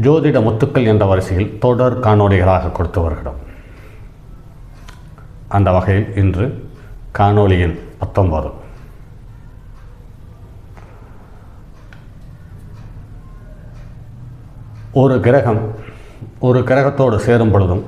ஜோதிட முத்துக்கள் என்ற வரிசையில் தொடர் காணொலிகளாக கொடுத்து வருகிறோம். அந்த வகையில் இன்று காணொளியின் பத்தொன்பது. ஒரு கிரகம் ஒரு கிரகத்தோடு சேரும் பொழுதும்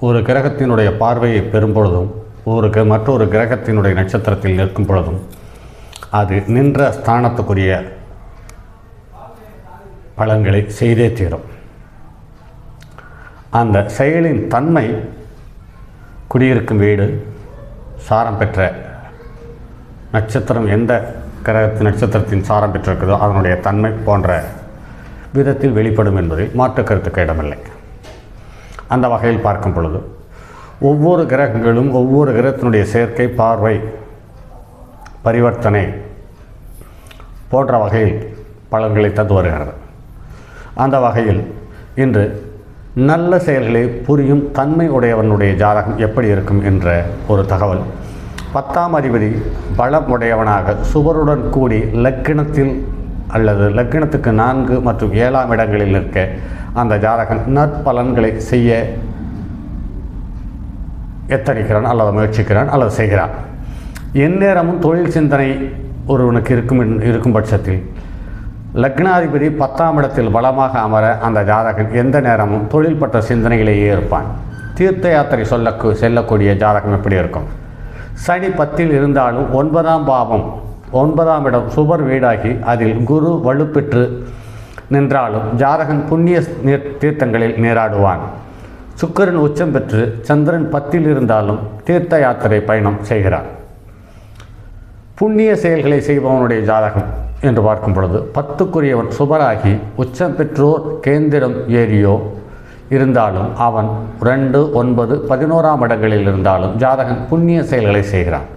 ஒரு கிரகத்தினுடைய பார்வையை பெறும் பொழுதும் ஒரு க- மற்றொரு கிரகத்தினுடைய நட்சத்திரத்தில் நிற்கும் பொழுதும் அது நின்ற ஸ்தானத்துக்குரிய பலன்களை செய்தே தீரும். அந்த செயலின் தன்மை குடியிருக்கும் வீடு சாரம் பெற்ற நட்சத்திரம் எந்த கிரகத்து நட்சத்திரத்தின் சாரம் பெற்றிருக்கிறதோ அதனுடைய தன்மை போன்ற விதத்தில் வெளிப்படும் என்பதில் மாற்று கருத்துக்கு இடமில்லை. அந்த வகையில் பார்க்கும் பொழுது ஒவ்வொரு கிரகங்களும் ஒவ்வொரு கிரகத்தினுடைய சேர்க்கை பார்வை பரிவர்த்தனை போன்ற வகையில் பலன்களை தந்து வருகிறது. அந்த வகையில் இன்று நல்ல செயல்களை புரியும் தன்மை உடையவனுடைய ஜாதகம் எப்படி இருக்கும் என்ற ஒரு தகவல். பத்தாம் அதிபதி பலம் உடையவனாக சுவருடன் கூடி லக்கினத்தில் அல்லது லக்கினத்துக்கு நான்கு மற்றும் ஏழாம் இடங்களில் இருக்க அந்த ஜாதகன் நற்பலன்களை செய்ய எத்தனிக்கிறான் அல்லது முயற்சிக்கிறான் அல்லது செய்கிறான். எந்நேரமும் தொழில் சிந்தனை ஒருவனுக்கு இருக்கும் இருக்கும் பட்சத்தில் லக்னாதிபதி பத்தாம் இடத்தில் பலமாக அமர அந்த ஜாதகன் எந்த நேரமும் தொழில்பட்ட சிந்தனையிலேயே இருப்பான். தீர்த்த யாத்திரை சொல்ல செல்லக்கூடிய ஜாதகம் எப்படி இருக்கும்? சனி பத்தில் இருந்தாலும் ஒன்பதாம் பாவம் ஒன்பதாம் இடம் சுபர் வீடாகி அதில் குரு வலுப்பெற்று நின்றாலும் ஜாதகன் புண்ணிய நீர் தீர்த்தங்களில் நீராடுவான். சுக்கரன் உச்சம் பெற்று சந்திரன் பத்தில் இருந்தாலும் தீர்த்த யாத்திரை பயணம் செய்கிறான். புண்ணிய செயல்களை செய்பவனுடைய ஜாதகம் என்று பார்க்கும் பொழுது பத்துக்குரியவன் சுபராகி உச்சம் பெற்றோர் கேந்திரம் ஏறியோ இருந்தாலும் அவன் ரெண்டு ஒன்பது பதினோராம் இடங்களில் இருந்தாலும் ஜாதகன் புண்ணிய செயல்களை செய்கிறான்.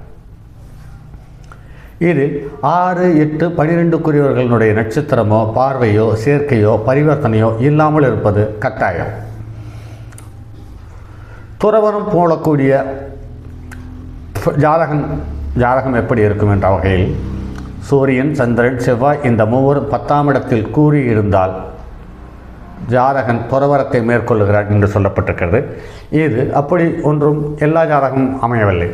இதில் ஆறு எட்டு பனிரெண்டுக்குரியவர்களுடைய நட்சத்திரமோ பார்வையோ சேர்க்கையோ பரிவர்த்தனையோ இல்லாமல் இருப்பது கட்டாயம். துறவரம் போலக்கூடிய ஜாதகன் ஜாதகம் எப்படி இருக்கும் என்ற வகையில் சூரியன் சந்திரன் செவ்வாய் இந்த மூவரும் பத்தாம் இடத்தில் கூறியிருந்தால் ஜாதகன் துறவரத்தை மேற்கொள்ளுகிறார் என்று சொல்லப்பட்டிருக்கிறது. இது அப்படி ஒன்றும் எல்லா ஜாதகமும் அமையவில்லை.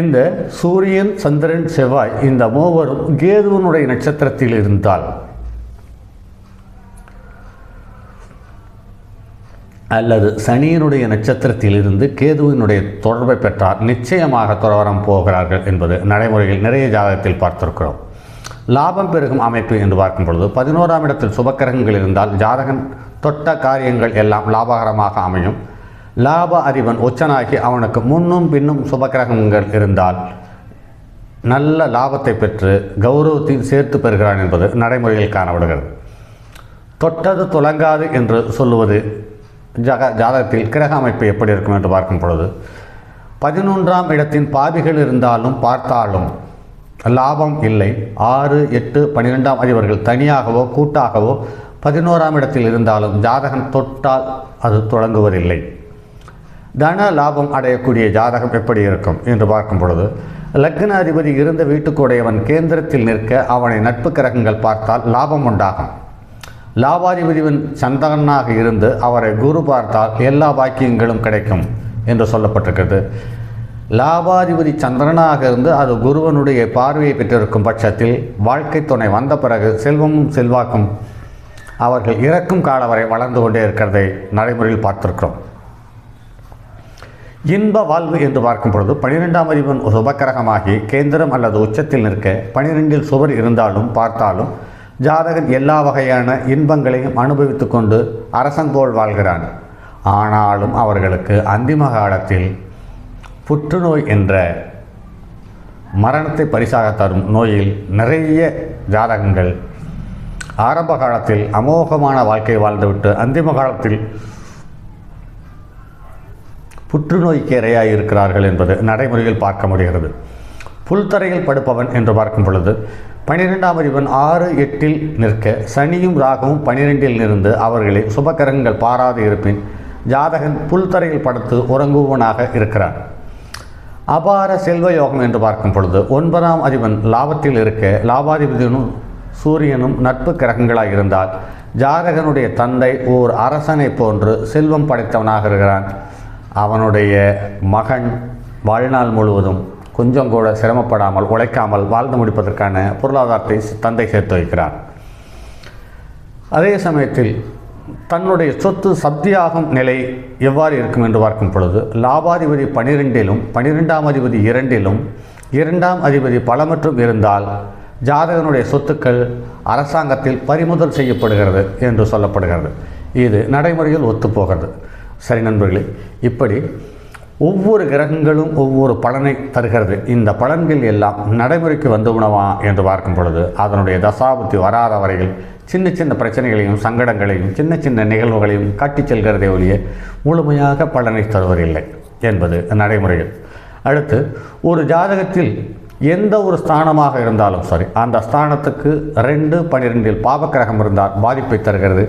இந்த சூரியன் சந்திரன் செவ்வாய் இந்த மூவரும் கேதுவனுடைய நட்சத்திரத்தில் இருந்தால் அல்லது சனியினுடைய நட்சத்திரத்தில் இருந்து கேதுவினுடைய தொடர்பை பெற்றால் நிச்சயமாக துறவரம் போகிறார்கள் என்பது நடைமுறையில் நிறைய ஜாதகத்தில் பார்த்திருக்கிறோம். லாபம் பெருகும் அமைப்பு என்று பார்க்கும் பொழுது பதினோராம் இடத்தில் சுபக்கிரகங்கள் இருந்தால் ஜாதகன் தொட்ட காரியங்கள் எல்லாம் லாபகரமாக அமையும். லாப அறிவன் உச்சனாகி அவனுக்கு முன்னும் பின்னும் சுபக்கிரகங்கள் இருந்தால் நல்ல லாபத்தை பெற்று கௌரவத்தையும் சேர்த்து பெறுகிறான் என்பது நடைமுறையில் காணப்படுகிறது. தொட்டது துலங்காது என்று சொல்லுவது ஜக ஜாதகத்தில் கிரக அமைப்பு எப்படி இருக்கும் என்று பார்க்கும் பொழுது பதினொன்றாம் இடத்தின் பாவிகள் இருந்தாலும் பார்த்தாலும் லாபம் இல்லை. ஆறு எட்டு பன்னிரெண்டாம் அதிபர்கள் தனியாகவோ கூட்டாகவோ பதினோராம் இடத்தில் இருந்தாலும் ஜாதகம் தொட்டால் அது தொடங்குவதில்லை. தன லாபம் அடையக்கூடிய ஜாதகம் எப்படி இருக்கும் என்று பார்க்கும் பொழுது லக்ன அதிபதி இருந்த வீட்டுக்குடையவன் கேந்திரத்தில் நிற்க அவனை நட்பு கிரகங்கள் பார்த்தால் லாபம் உண்டாகும். லாபாதிபதிவன் சந்திரனாக இருந்து அவரை குரு பார்த்தால் எல்லா பாக்கியங்களும் கிடைக்கும் என்று சொல்லப்பட்டிருக்கிறது. லாபாதிபதி சந்திரனாக இருந்து அது குருவனுடைய பார்வையை பெற்றிருக்கும் பட்சத்தில் வாழ்க்கை துணை வந்த பிறகு செல்வமும் செல்வாக்கும் அவர்கள் இறக்கும் காலம் வரை வளர்ந்து கொண்டே இருக்கிறதை நடைமுறையில் பார்த்திருக்கிறோம். இன்ப வாழ்வு என்று பார்க்கும் பொழுது பனிரெண்டாம் அறிவன் சுபக்கிரகமாகி கேந்திரம் அல்லது உச்சத்தில் நிற்க பனிரெண்டில் சுவர் இருந்தாலும் பார்த்தாலும் ஜாதகன் எல்லா வகையான இன்பங்களையும் அனுபவித்து கொண்டு அரசங்கோள் வாழ்கிறான். ஆனாலும் அவர்களுக்கு அந்திம காலத்தில் புற்றுநோய் என்ற மரணத்தை பரிசாக தரும் நோயில் நிறைய ஜாதகங்கள் ஆரம்ப காலத்தில் அமோகமான வாழ்க்கை வாழ்ந்துவிட்டு அந்திம காலத்தில் புற்றுநோய்க்கு இரையாக இருக்கிறார்கள் என்பது நடைமுறையில் பார்க்க முடிகிறது. புல்தரையில் படுப்பவன் என்று பார்க்கும் பொழுது பனிரெண்டாம் அதிபன் ஆறு எட்டில் நிற்க சனியும் ராகவும் பனிரெண்டில் இருந்து அவர்களை சுபகரங்கள் பாராது இருப்பின் ஜாதகன் புல்தரையில் படுத்து உறங்குவனாக இருக்கிறான். அபார செல்வ யோகம் என்று பார்க்கும் பொழுது ஒன்பதாம் அதிபன் லாபத்தில் இருக்க லாபாதிபதியும் சூரியனும் நட்பு கிரகங்களாக இருந்தால் ஜாதகனுடைய தந்தை ஓர் அரசனை போன்று செல்வம் படைத்தவனாக இருக்கிறான். அவனுடைய மகன் வாழ்நாள் முழுவதும் கொஞ்சம் கூட சிரமப்படாமல் உழைக்காமல் வாழ்ந்து முடிப்பதற்கான பொருளாதாரத்தை தந்தை சேர்த்து வைக்கிறார். அதே சமயத்தில் தன்னுடைய சொத்து சப்தியாகும் நிலை எவ்வாறு இருக்கும் என்று பார்க்கும் பொழுது லாபாதிபதி பனிரெண்டிலும் பனிரெண்டாம் அதிபதி இரண்டிலும் இரண்டாம் அதிபதி பலமற்றும் இருந்தால் ஜாதகனுடைய சொத்துக்கள் அரசாங்கத்தில் பறிமுதல் செய்யப்படுகிறது என்று சொல்லப்படுகிறது. இது நடைமுறையில் ஒத்துப்போகிறது. சரி நண்பர்களே இப்படி ஒவ்வொரு கிரகங்களும் ஒவ்வொரு பலனை தருகிறது. இந்த பலன்கள் எல்லாம் நடைமுறைக்கு வந்துவினவா என்று பார்க்கும் பொழுது அதனுடைய தசாபுத்தி வராத வரையில் சின்ன சின்ன பிரச்சனைகளையும் சங்கடங்களையும் சின்ன சின்ன நிகழ்வுகளையும் காட்டிச் செல்கிறதே ஒழிய முழுமையாக பலனை தருவதில்லை என்பது நடைமுறைகள் அடுத்து ஒரு ஜாதகத்தில் எந்த ஒரு ஸ்தானமாக இருந்தாலும் சரி அந்த ஸ்தானத்துக்கு ரெண்டு பனிரெண்டில் பாவக்கிரகம் இருந்தால் பாதிப்பை தருகிறது.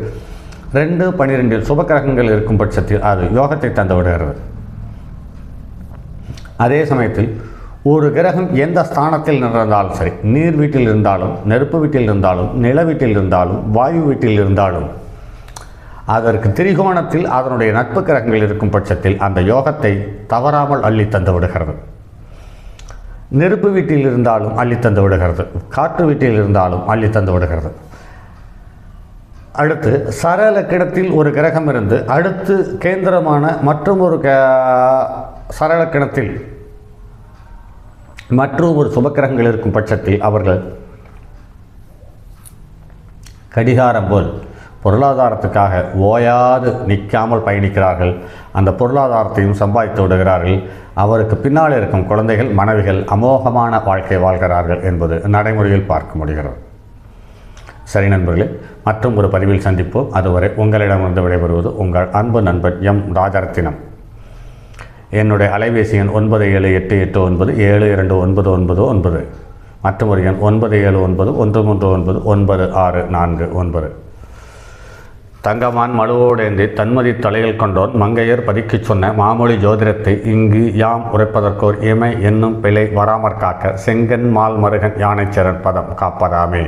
ரெண்டு பனிரெண்டில் சுபக்கிரகங்கள் இருக்கும் பட்சத்தில் அது யோகத்தை தந்து விடுகிறது. அதே சமயத்தில் ஒரு கிரகம் எந்த ஸ்தானத்தில் நடந்தாலும் சரி நீர் வீட்டில் இருந்தாலும் நெருப்பு வீட்டில் இருந்தாலும் நில வீட்டில் இருந்தாலும் வாயு வீட்டில் இருந்தாலும் அதற்கு திரிகோணத்தில் அதனுடைய நட்பு கிரகங்கள் இருக்கும் பட்சத்தில் அந்த யோகத்தை தவறாமல் அள்ளி தந்து விடுகிறது. நெருப்பு வீட்டில் இருந்தாலும் அள்ளி தந்து விடுகிறது. காற்று வீட்டில் இருந்தாலும் அள்ளி தந்து விடுகிறது. அடுத்து சரள கிடத்தில் ஒரு கிரகம் இருந்து அடுத்து கேந்திரமான மற்றும் ஒரு சரள மற்றொரு ஒரு சுபக்கிரகங்கள் இருக்கும் பட்சத்தில் அவர்கள் கடிகாரம் போல் பொருளாதாரத்துக்காக ஓயாது நிற்காமல் பயணிக்கிறார்கள். அந்த பொருளாதாரத்தையும் சம்பாதித்து விடுகிறார்கள். அவருக்கு பின்னால் இருக்கும் குழந்தைகள் மனைவிகள் அமோகமான வாழ்க்கை வாழ்கிறார்கள் என்பது நடைமுறையில் பார்க்க முடிகிறது. சரி நண்பர்களே மற்றும் ஒரு பதிவில் சந்திப்போம். அதுவரை உங்களிடமிருந்து விடைபெறுவது உங்கள் அன்பு நண்பன் எம் ராஜரத்தினம். என்னுடைய அலைபேசி எண் ஒன்பது ஏழு எட்டு எட்டு ஒன்பது ஏழு இரண்டு ஒன்பது ஒன்பது ஒன்பது. மற்றும் ஒரு எண் ஒன்பது ஏழு ஒன்பது ஒன்று மூன்று ஒன்பது ஒன்பது ஆறு நான்கு ஒன்பது. தங்கமான் மழுவோடேந்தி தன்மதி தலையில் கொண்டோன் மங்கையர் பதிக்குச் சொன்ன மாமொழி ஜோதிடத்தை இங்கு யாம் உரைப்பதற்கோர் இமை என்னும் பிழை வராமற் காக்க செங்கன் மால் மருகன் யானைச்சரன் பதம் காப்பதாமே.